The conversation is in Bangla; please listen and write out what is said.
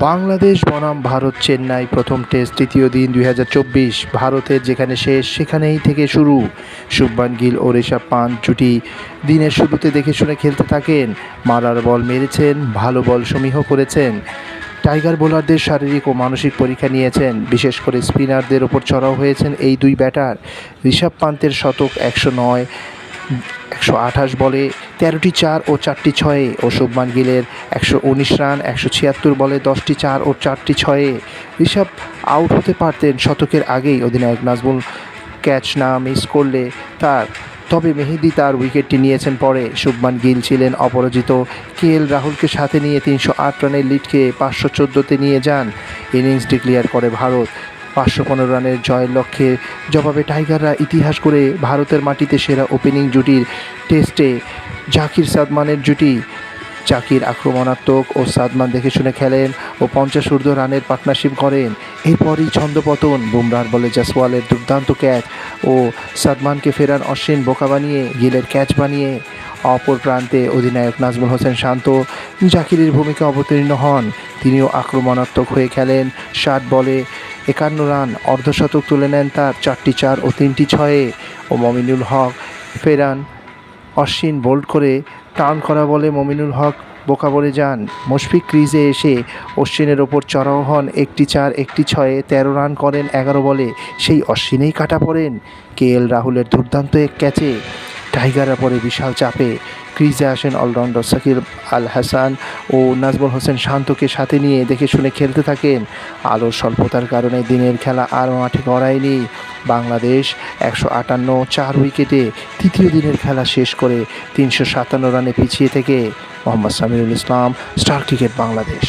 বাংলাদেশ বনাম ভারত চেন্নাই প্রথম টেস্ট তৃতীয় দিন দুই হাজার চব্বিশ। ভারতের যেখানে শেষ, সেখানেই থেকে শুরু। শুভমান গিল ও ঋষভ পান্ত জুটি দিনের শুরুতে দেখে শুনে খেলতে থাকেন। মারার বল মেরেছেন, ভালো বল সমীহ করেছেন। টাইগার বোলারদের শারীরিক ও মানসিক পরীক্ষা নিয়েছেন। বিশেষ করে স্পিনারদের ওপর চড়াও হয়েছেন এই দুই ব্যাটার। ঋষভ পান্তের শতক একশো নয় একশো আঠাশ বলে, তেরোটি চার ও চারটি ছয়ে ও শুভমান গিলের একশো উনিশ রান, একশো ছিয়াত্তর বলে, দশটি চার ও চারটি ছয়ে। ঋষভ আউট হতে পারতেন শতকের আগেই অধিনায়ক নাজমুল ক্যাচ না মিস করলে তার। তবে মেহেদি তার উইকেটটি নিয়েছেন পরে। শুভমান গিল ছিলেন অপরাজিত। কে এল রাহুলকে সাথে নিয়ে তিনশো আট রানের লিডকে পাঁচশো চোদ্দোতে নিয়ে যান। ইনিংস ডিক্লেয়ার করে ভারত। পাঁচশো পনেরো রানের জয়ের লক্ষ্যে জবাবে টাইগাররা ইতিহাস করে ভারতের মাটিতে সেরা ওপেনিং জুটির টেস্টে জাকির সাদমানের জুটি। জাকির আক্রমণাত্মক ও সাদমান দেখে শুনে খেলেন ও পঞ্চাশ ঊর্ধ্ব রানের পার্টনারশিপ করেন এরপরই ছন্দপতন, বুমরার বলে জাসওয়ালের দুর্দান্ত ক্যাচ ও সাদমানকে ফেরান অশ্বিন বোকা বানিয়ে, গিলের ক্যাচ বানিয়ে। অপর প্রান্তে অধিনায়ক নাজমুল হোসেন শান্ত, জাকিরের ভূমিকা অবতীর্ণ হন। তিনিও আক্রমণাত্মক হয়ে খেলেন ষাট বলে। একান্ন রান, অর্ধশতক তুলে নেন তার চারটি চার ও তিনটি ছয়ে। ও মমিনুল হক ফেরান। অশ্বিন বোল্ড করে টার্ন করা বলে মমিনুল হক বোকা বলে যান। মুশফিক ক্রিজে এসে অশ্বিনের ওপর চড়াও হন। একটি চার, একটি ছয়ে তেরো রান করেন এগারো বলে। সেই অশ্বিনেই কাটা পড়েন। কে এল রাহুলের দুর্দান্ত এক ক্যাচে। টাইগাররা পরে বিশাল চাপে ক্রিজে আসেন অলরাউন্ডার সাকিব আল হাসান ও নাজমুল হোসেন শান্তকে সাথে নিয়ে দেখে শুনে খেলতে থাকেন। আলোর স্বল্পতার কারণে দিনের খেলা আর মাঠে গড়ায়নি। বাংলাদেশ একশো আটান্ন চার উইকেটে তৃতীয় দিনের খেলা শেষ করে তিনশো সাতান্ন রানে পিছিয়ে থেকে। Mohammad Samirul Islam, Star Cricket Bangladesh.